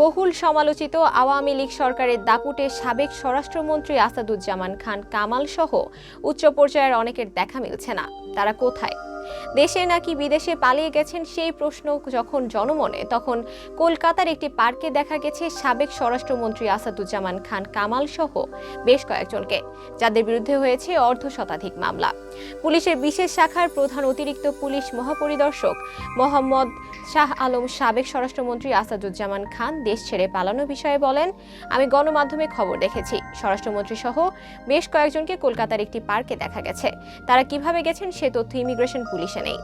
বহুল সমালোচিত আওয়ামী লীগ সরকারের দাপুটে সাবেক স্বরাষ্ট্রমন্ত্রী আসাদুজ্জামান খান কামাল সহ উচ্চ পর্যায়ের অনেকের দেখা মিলছে না। তারা কোথায়? দেশে নাকি বিদেশে পালিয়ে গেছেন সেই প্রশ্ন যখন জনমনে, তখন কলকাতার একটি পার্কে দেখা গেছে সাবেক স্বরাষ্ট্রমন্ত্রী আসাদুজ্জামান খান কামাল সহ বেশ কয়েকজনকে, যাদের বিরুদ্ধে হয়েছে অর্ধ শতাধিক মামলা। পুলিশের বিশেষ শাখার প্রধান অতিরিক্ত পুলিশ মহাপরিদর্শক মোহাম্মদ শাহ আলম সাবেক স্বরাষ্ট্রমন্ত্রী আসাদুজ্জামান খান দেশ ছেড়ে পালানো বিষয়ে বলেন, আমি গণমাধ্যমে খবর দেখেছি। স্বরাষ্ট্রমন্ত্রী সহ বেশ কয়েকজনকে কলকাতার একটি পার্কে দেখা গেছে। তারা কীভাবে গেছেন সে তথ্য ইমিগ্রেশন পুলিশে নেই।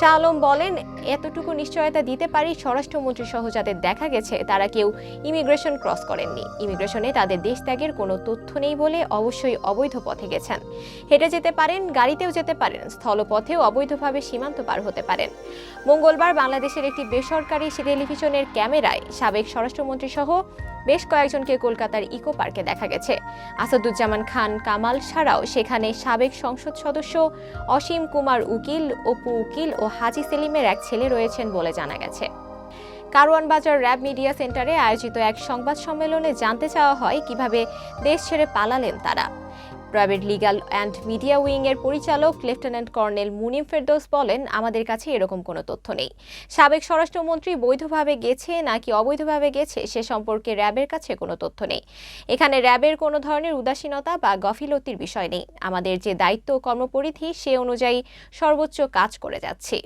শাহ আলম বলেন, এতটুকু নিশ্চয়তা দিতে পারি, স্বরাষ্ট্রমন্ত্রী সহ যাদের দেখা গেছে, তারা কেউ ইমিগ্রেশন ক্রস করেননি। ইমিগ্রেশনে তাদের দেশ ত্যাগের কোনো তথ্য নেই বলে অবশ্যই অবৈধ পথে গেছেন। হেঁটে যেতে পারেন, গাড়িতেও যেতে পারেন, স্থলপথেও অবৈধভাবে সীমান্ত পার হতে পারেন। মঙ্গলবার বাংলাদেশের একটি বেসরকারি টেলিভিশনের ক্যামেরায় সাবেক স্বরাষ্ট্রমন্ত্রী সহ বেশ কয়েকজনকে কলকাতার ইকো পার্কে দেখা গেছে। আসাদুজ্জামান খান, কামাল ছাড়াও সেখানে সাবেক সংসদ সদস্য অসীম কুমার উকিল, অপু উকিল ও হাজি সেলিমের এক ছেলে রয়েছেন বলে জানা গেছে। কারওয়ান বাজার র্যাব মিডিয়া সেন্টারে আয়োজিত এক সংবাদ সম্মেলনে জানতে চাওয়া হয় কীভাবে দেশ ছেড়ে পালালেন তারা। র্যাবের লিগাল অ্যান্ড মিডিয়া উইংয়ের পরিচালক লেফটেন্যান্ট কর্নেল মুনিম ফেরদৌস বলেন, আমাদের কাছে এরকম কোনো তথ্য নেই। সাবেক স্বরাষ্ট্রমন্ত্রী বৈধভাবে গেছে নাকি অবৈধভাবে গেছে সে সম্পর্কে র্যাবের কাছে কোনো তথ্য নেই। এখানে র্যাবের কোনো ধরনের উদাসীনতা বা গফিলতির বিষয় নেই। আমাদের যে দায়িত্ব কর্মপরিধি, সে অনুযায়ী সর্বোচ্চ কাজ করে যাচ্ছি।